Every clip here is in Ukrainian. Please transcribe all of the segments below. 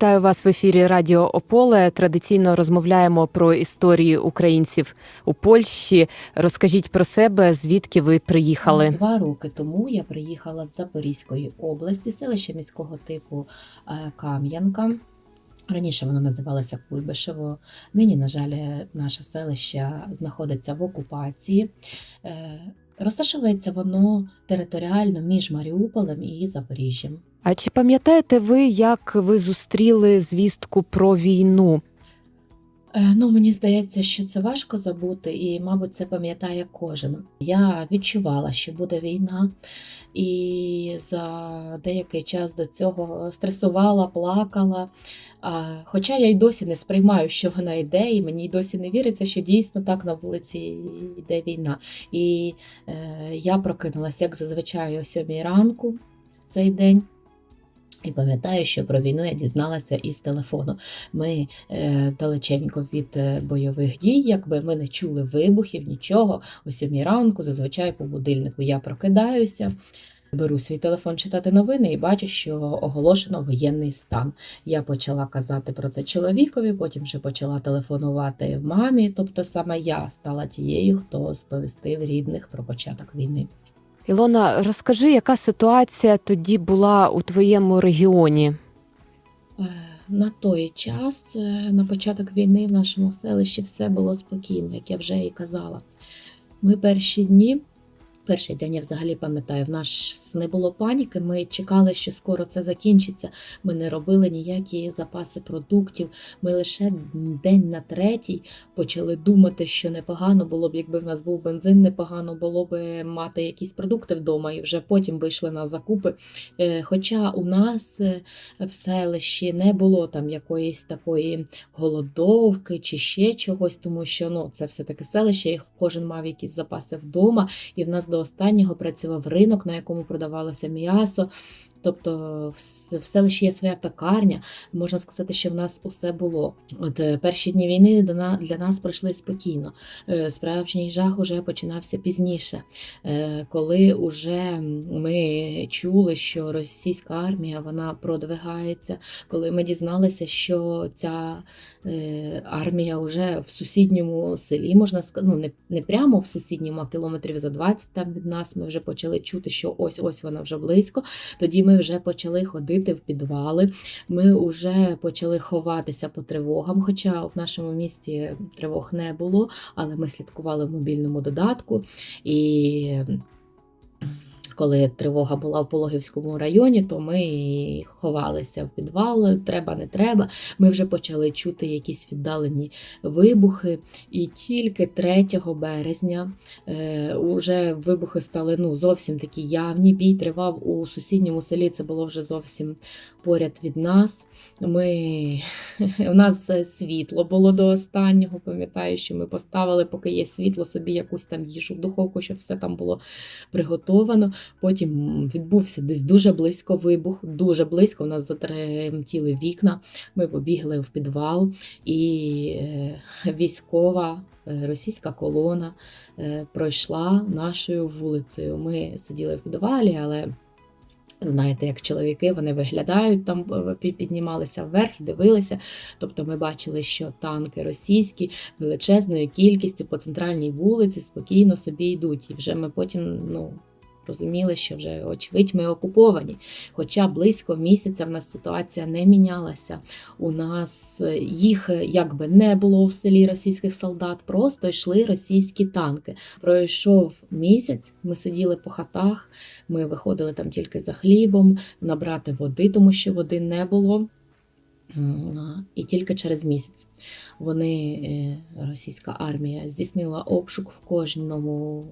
Вітаю вас в ефірі Радіо Ополе. Традиційно розмовляємо про історії українців у Польщі. Розкажіть про себе, звідки ви приїхали. Два роки тому я приїхала з Запорізької області, селище міського типу е, Кам'янка. Раніше воно називалося Куйбишево. Нині, на жаль, наше селище знаходиться в окупації. Розташовується воно територіально між Маріуполем і Запоріжжям. А чи пам'ятаєте ви, як ви зустріли звістку про війну? Е, Ну, мені здається, що це важко забути, і, мабуть, це пам'ятає кожен. Я відчувала, що буде війна, і за деякий час до цього стресувала, плакала. Хоча я й досі не сприймаю, що вона йде, і мені й досі не віриться, що дійсно так на вулиці йде війна. І е, я прокинулася, як зазвичай, о сьомій ранку в цей день. І пам'ятаю, що про війну я дізналася із телефону. Ми е, далеченько від е, бойових дій, якби ми не чули вибухів, нічого. О сьомій ранку, зазвичай по будильнику я прокидаюся. Беру свій телефон читати новини і бачу, що оголошено воєнний стан. Я почала казати про це чоловікові, потім вже почала телефонувати мамі. Тобто саме я стала тією, хто сповістив рідних про початок війни. Ілона, розкажи, яка ситуація тоді була у твоєму регіоні? Е, На той час, е, на початок війни в нашому селищі все було спокійно, як я вже і казала. Ми перші дні, перший день я взагалі пам'ятаю, в нас не було паніки. Ми чекали, що скоро це закінчиться. Ми не робили ніякі запаси продуктів. Ми лише день на третій почали думати, що непогано було б, якби в нас був бензин, непогано було б мати якісь продукти вдома, і вже потім вийшли на закупи. Е, Хоча у нас е, в селищі не було там якоїсь такої голодовки чи ще чогось, тому що ну, це все-таки селище, і кожен мав якісь запаси вдома, і в нас до останнього працював ринок, на якому продавалося м'ясо. Тобто в- селищі є своя пекарня, можна сказати, що в нас усе було. От е, перші дні війни для нас пройшли спокійно. Е, Справжній жах уже починався пізніше, Е, коли уже ми чули, що російська армія вона продвигається, коли ми дізналися, що ця армія вже в сусідньому селі, можна сказати, ну не, не прямо в сусідньому, а кілометрів за 20 там від нас. Ми вже почали чути, що ось ось вона вже близько. Тоді ми вже почали ходити в підвали. Ми вже почали ховатися по тривогам. Хоча в нашому місті тривог не було, але ми слідкували в мобільному додатку і. Коли тривога була в Пологівському районі, то ми ховалися в підвал, треба, не треба. Ми вже почали чути якісь віддалені вибухи. І тільки 3 березня е, уже вибухи стали ну, зовсім такі явні. Бій тривав у сусідньому селі, це було вже зовсім поряд від нас. Ми, у нас е, світло було до останнього. Пам'ятаю, що ми поставили, поки є світло, собі якусь там їжу в духовку, щоб все там було приготовано. Потім відбувся десь дуже близько вибух, дуже близько. У нас затремтіли вікна. Ми побігли в підвал, і е, військова е, російська колона е, пройшла нашою вулицею. Ми сиділи в підвалі, але. Знаєте, як чоловіки вони виглядають там, піднімалися вверх, дивилися. Тобто ми бачили, що танки російські величезною кількістю по центральній вулиці спокійно собі йдуть. І вже ми потім ну, розуміли, що вже, очевидь, ми окуповані. Хоча близько місяця в нас ситуація не мінялася. У нас е, їх е, якби не було в селі російських солдат, просто йшли російські танки. Пройшов місяць, ми сиділи по хатах, ми виходили там тільки за хлібом, набрати води, тому що води не було. І тільки через місяць вони, е, російська армія, здійснила обшук в кожному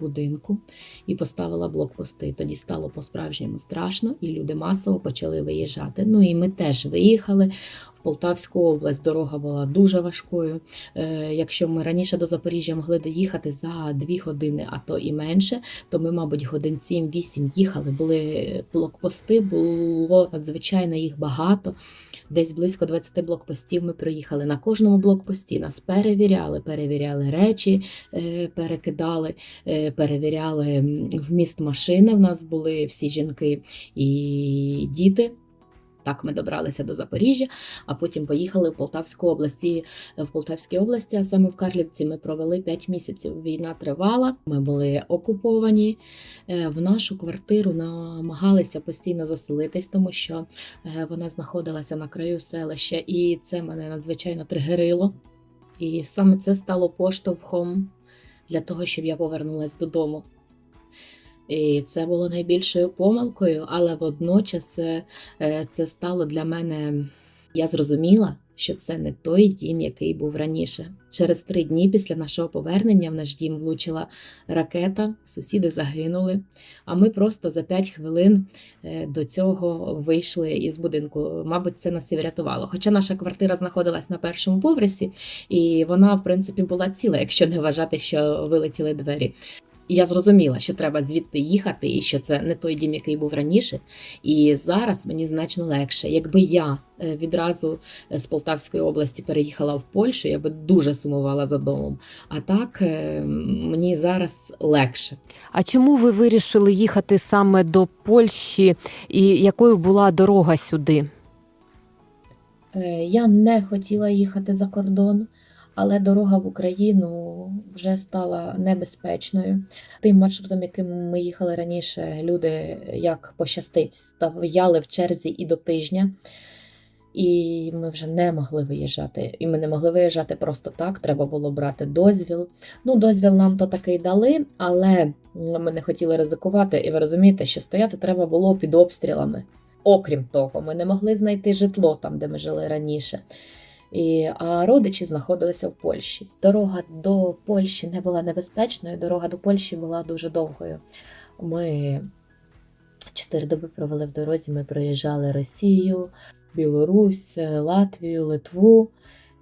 будинку і поставила блокпости. Тоді стало по-справжньому страшно, і люди масово почали виїжджати. Ну і ми теж виїхали. Полтавську область дорога була дуже важкою. Е, Якщо ми раніше до Запоріжжя могли доїхати за дві години, а то і менше, то ми, мабуть, годин 7-8 їхали. Були блокпости, було надзвичайно їх багато. Десь близько 20 блокпостів ми приїхали. На кожному блокпості нас перевіряли, перевіряли речі, е, перекидали, е, перевіряли вміст машини. В нас були всі жінки і діти. Так ми добралися до Запоріжжя, а потім поїхали в Полтавську область. І в Полтавській області, а саме в Карлівці, ми провели 5 місяців. Війна тривала, ми були окуповані. Е, В нашу квартиру намагалися постійно заселитись, тому що е, вона знаходилася на краю селища, і це мене надзвичайно тригерило. І саме це стало поштовхом для того, щоб я повернулася додому. І це було найбільшою помилкою, але водночас е, е, це стало для мене. Я зрозуміла, що це не той дім, який був раніше. Через три дні після нашого повернення в наш дім влучила ракета, сусіди загинули. А ми просто за п'ять хвилин е, до цього вийшли із будинку. Мабуть, це нас і врятувало. Хоча наша квартира знаходилась на першому поверсі, і вона, в принципі, була ціла, якщо не вважати, що вилетіли двері. І я зрозуміла, що треба звідти їхати, і що це не той дім, який був раніше. І зараз мені значно легше. Якби я е, відразу е, з Полтавської області переїхала в Польщу, я би дуже сумувала за домом. А так е, мені зараз легше. А чому ви вирішили їхати саме до Польщі, і якою була дорога сюди? Я не хотіла їхати за кордон, але дорога в Україну вже стала небезпечною. Тим маршрутом, яким ми їхали раніше, люди як пощастить стояли в черзі і до тижня. І ми вже не могли виїжджати. І ми не могли виїжджати просто так. Треба було брати дозвіл. Ну, дозвіл нам то таки й дали, але ми не хотіли ризикувати. І ви розумієте, що стояти треба було під обстрілами. Окрім того, ми не могли знайти житло там, де ми жили раніше. І, а родичі знаходилися в Польщі. Дорога до Польщі не була небезпечною, дорога до Польщі була дуже довгою. Ми чотири доби провели в дорозі. Ми проїжджали Росію, Білорусь, Латвію, Литву.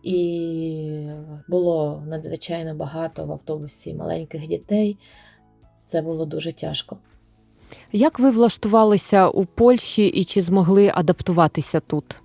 І було надзвичайно багато в автобусі маленьких дітей. Це було дуже тяжко. Як ви влаштувалися у Польщі і чи змогли адаптуватися тут?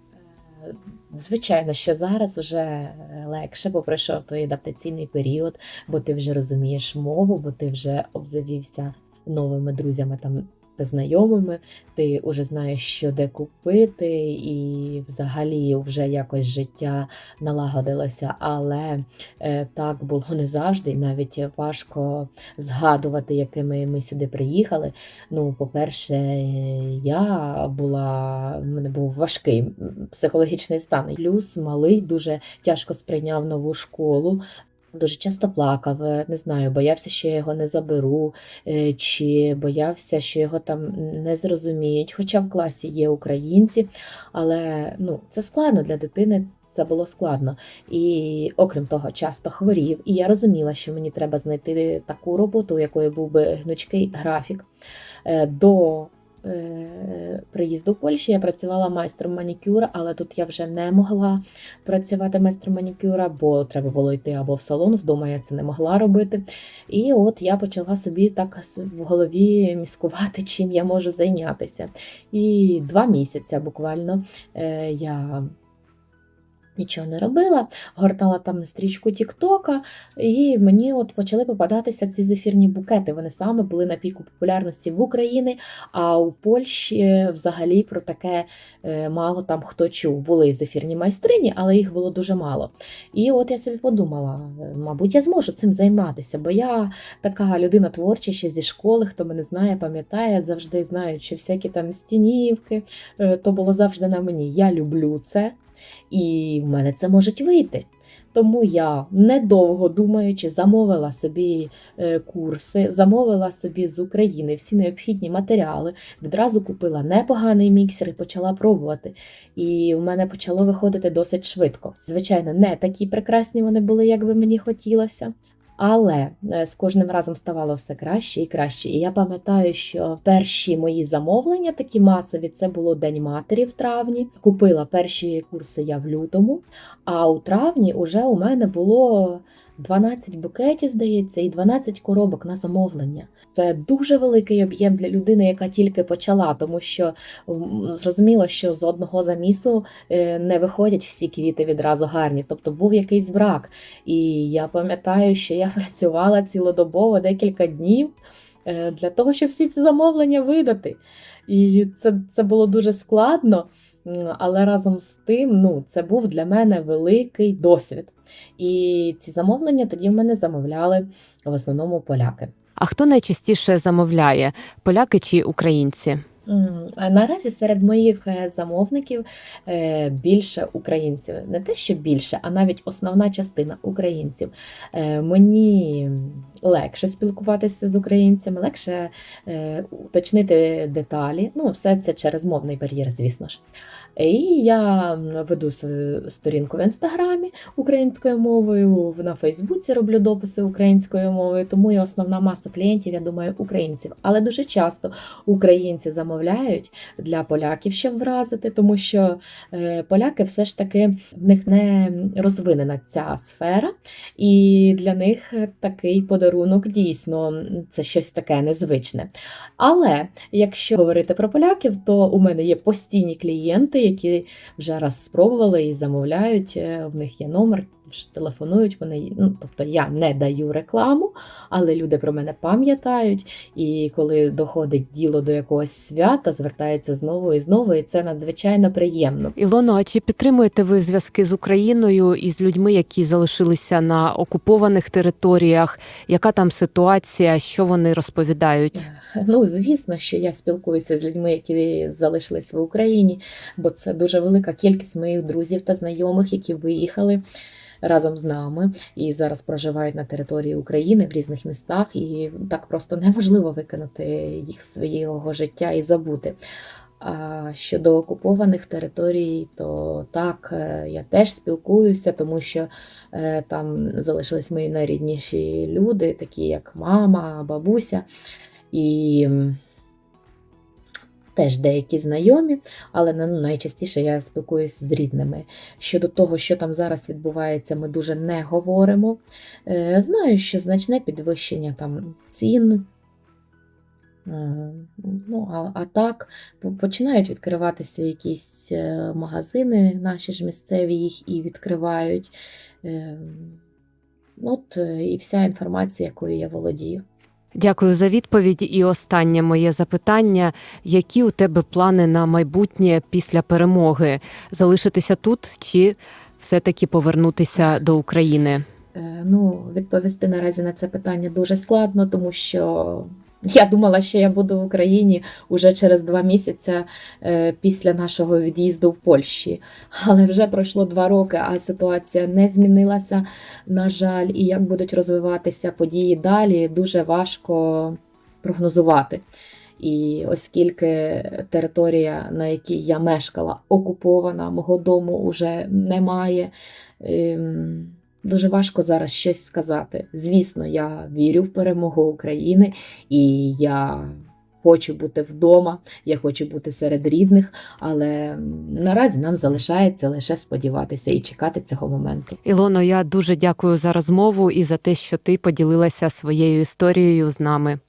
Звичайно, що зараз вже легше, бо пройшов той адаптаційний період, бо ти вже розумієш мову, бо ти вже обзавівся новими друзями там та знайомими, ти вже знаєш, що де купити, і взагалі вже якось життя налагодилося. Але е, так було не завжди, і навіть важко згадувати, якими ми сюди приїхали. Ну, по-перше, я була, в мене був важкий психологічний стан. Плюс малий дуже тяжко сприйняв нову школу. Дуже часто плакав, е, не знаю, боявся, що я його не заберу, е, чи боявся, що його там не зрозуміють. Хоча в класі є українці, але ну, це складно для дитини. Це було складно. І окрім того, часто хворів. І я розуміла, що мені треба знайти таку роботу, у якої був би гнучкий графік. Е, До е, приїзду Польщі я працювала майстром манікюра, але тут я вже не могла працювати майстром манікюра, бо треба було йти або в салон, вдома я це не могла робити. І от я почала собі так в голові міскувати, чим я можу зайнятися. І два місяці буквально е, я. Нічого не робила, гортала там стрічку Тіктока, і мені от почали попадатися ці зефірні букети. Вони саме були на піку популярності в Україні, а у Польщі взагалі про таке е, мало там хто чув. Були зефірні майстрині, але їх було дуже мало. І от я собі подумала, мабуть, я зможу цим займатися, бо я така людина творча ще зі школи, хто мене знає, пам'ятає, завжди знаю, що всякі там стінівки, е, то було завжди на мені. Я люблю це, і в мене це може вийти. Тому я, недовго думаючи, замовила собі е, курси, замовила собі з України всі необхідні матеріали, відразу купила непоганий міксер і почала пробувати. І в мене почало виходити досить швидко. Звичайно, не такі прекрасні вони були, як би мені хотілося. Але е, з кожним разом ставало все краще і краще. І я пам'ятаю, що перші мої замовлення, такі масові, це було День матері в травні. Купила перші курси я в лютому, а у травні вже у мене було 12 букетів, здається, і 12 коробок на замовлення. Це дуже великий об'єм для людини, яка тільки почала, тому що зрозуміло, що з одного замісу е, не виходять всі квіти відразу гарні, тобто був якийсь брак. І я пам'ятаю, що я працювала цілодобово декілька днів е, для того, щоб всі ці замовлення видати. І це, це було дуже складно. Але разом з тим, ну, це був для мене великий досвід. І ці замовлення тоді в мене замовляли в основному поляки. А хто найчастіше замовляє поляки чи українці? Наразі серед моїх е, замовників е, більше українців. Не те, що більше, а навіть основна частина українців. Е, Мені легше спілкуватися з українцями, легше уточнити деталі. Ну, все це через мовний бар'єр, звісно ж. І я веду свою сторінку в інстаграмі українською мовою, на Фейсбуці роблю дописи українською мовою, тому і основна маса клієнтів, я думаю, українців. Але дуже часто українці замовляють для поляків, щоб вразити, тому що е, поляки все ж таки в них не розвинена ця сфера, і для них такий подарунок дійсно це щось таке незвичне. Але якщо говорити про поляків, то у мене є постійні клієнти, які вже раз спробували і замовляють. е, В них є номер, телефонують. Вони ну, тобто я не даю рекламу, але люди про мене пам'ятають. І коли доходить діло до якогось свята, звертаються знову і знову, і це надзвичайно приємно. Ілоно, а чи підтримуєте ви зв'язки з Україною і з людьми, які залишилися на окупованих територіях? Яка там ситуація? Що вони розповідають? Ну, звісно, що я спілкуюся з людьми, які залишились в Україні, бо це дуже велика кількість моїх друззів та знайомих, які виїхали разом з нами і зараз проживають на території України в різних містах, і так просто неможливо викинути їх з свого життя і забути. А щодо окупованих територій, то так, е, я теж спілкуюся, тому що е, там залишились мої найрідніші люди, такі як мама, бабуся. І теж деякі знайомі, але ну, найчастіше я спілкуюся з рідними. Щодо того, що там зараз відбувається, ми дуже не говоримо. Е, Знаю, що значне підвищення там цін. Е, Ну, а, а так починають відкриватися якісь е, магазини, наші ж місцеві їх і відкривають. От і вся інформація, якою я володію. Дякую за відповідь. І останнє моє запитання: які у тебе плани на майбутнє після перемоги? Залишитися тут чи все-таки повернутися до України? Е, Ну, відповісти наразі на це питання дуже складно, тому що я думала, що я буду в Україні уже через два місяці е, після нашого від'їзду в Польщі. Але вже пройшло два роки, а ситуація не змінилася, на жаль, і як будуть розвиватися події далі, дуже важко прогнозувати. І оскільки територія, на якій я мешкала, окупована, мого дому вже немає. Дуже важко зараз щось сказати. Звісно, я вірю в перемогу України, і я хочу бути вдома, я хочу бути серед рідних, але наразі нам залишається лише сподіватися і чекати цього моменту. Ілоно, я дуже дякую за розмову і за те, що ти поділилася своєю історією з нами.